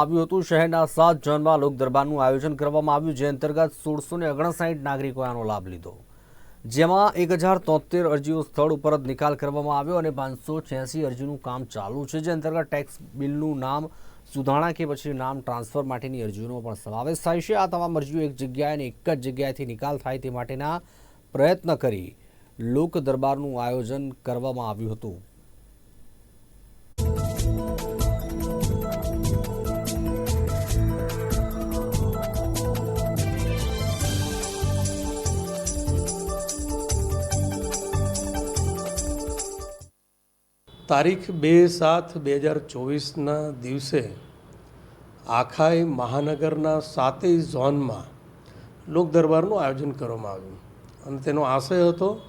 આવ્યું હતું. શહેરના સાત ઝોનમાં લોકદરબારનું આયોજન કરવામાં આવ્યું, જે અંતર્ગત સોળસો ને ઓગણસાઠ નાગરિકોએ આનો લાભ લીધો. જેમાં એક હજાર તોતેર અરજીઓ સ્થળ ઉપર જ નિકાલ કરવામાં આવ્યો અને પાંચસો છ્યાસી અરજીનું કામ ચાલુ છે, જે અંતર્ગત ટેક્સ બિલનું નામ સુધારણા કે પછી નામ ટ્રાન્સફર માટેની અરજીઓનો પણ સમાવેશ થાય છે. આ તમામ અરજીઓ એક જગ્યાએ અને એક જ જગ્યાએથી નિકાલ થાય તે માટેના પ્રયત્ન કરી લોક દરબારનું આયોજન કરવામાં આવ્યું હતું. તારીખ બે સાત બે હજાર ચોવીસના દિવસે આખાય મહાનગરના સાતેય ઝોનમાં લોક દરબારનું આયોજન કરવામાં આવ્યું. અને તેનો આશય હતો,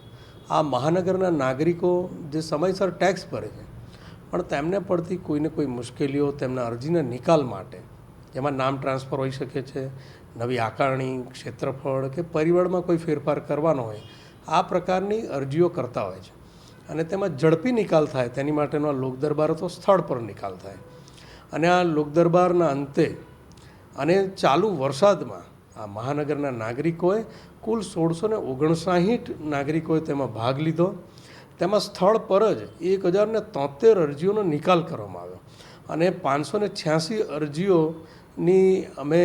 આ મહાનગરના નાગરિકો જે સમયસર ટેક્સ ભરે છે, પણ તેમને પડતી કોઈને કોઈ મુશ્કેલીઓ તેમના અરજીના નિકાલ માટે, જેમાં નામ ટ્રાન્સફર હોઈ શકે છે, નવી આકારણી, ક્ષેત્રફળ કે પરિબળમાં કોઈ ફેરફાર કરવાનો હોય, આ પ્રકારની અરજીઓ કરતા હોય છે. અને તેમાં ઝડપી નિકાલ થાય, તેની માટેનો આ લોકદરબાર હતો સ્થળ પર નિકાલ થાય. અને આ લોકદરબારના અંતે અને ચાલુ વરસાદમાં આ મહાનગરના નાગરિકોએ કુલ સોળસો ને ઓગણસાહીઠ નાગરિકોએ તેમાં ભાગ લીધો. તેમાં સ્થળ પર જ એક હજારને તોતેર અરજીઓનો નિકાલ કરવામાં આવ્યો. અને પાંચસો ને છ્યાસી અરજીઓની અમે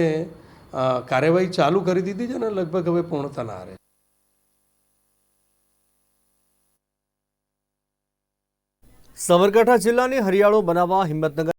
કાર્યવાહી ચાલુ કરી દીધી છે અને લગભગ હવે પૂર્ણતાના આરે સાબરકાંઠા જિલ્લાની હરિયાળો બનાવવા હિંમતનગર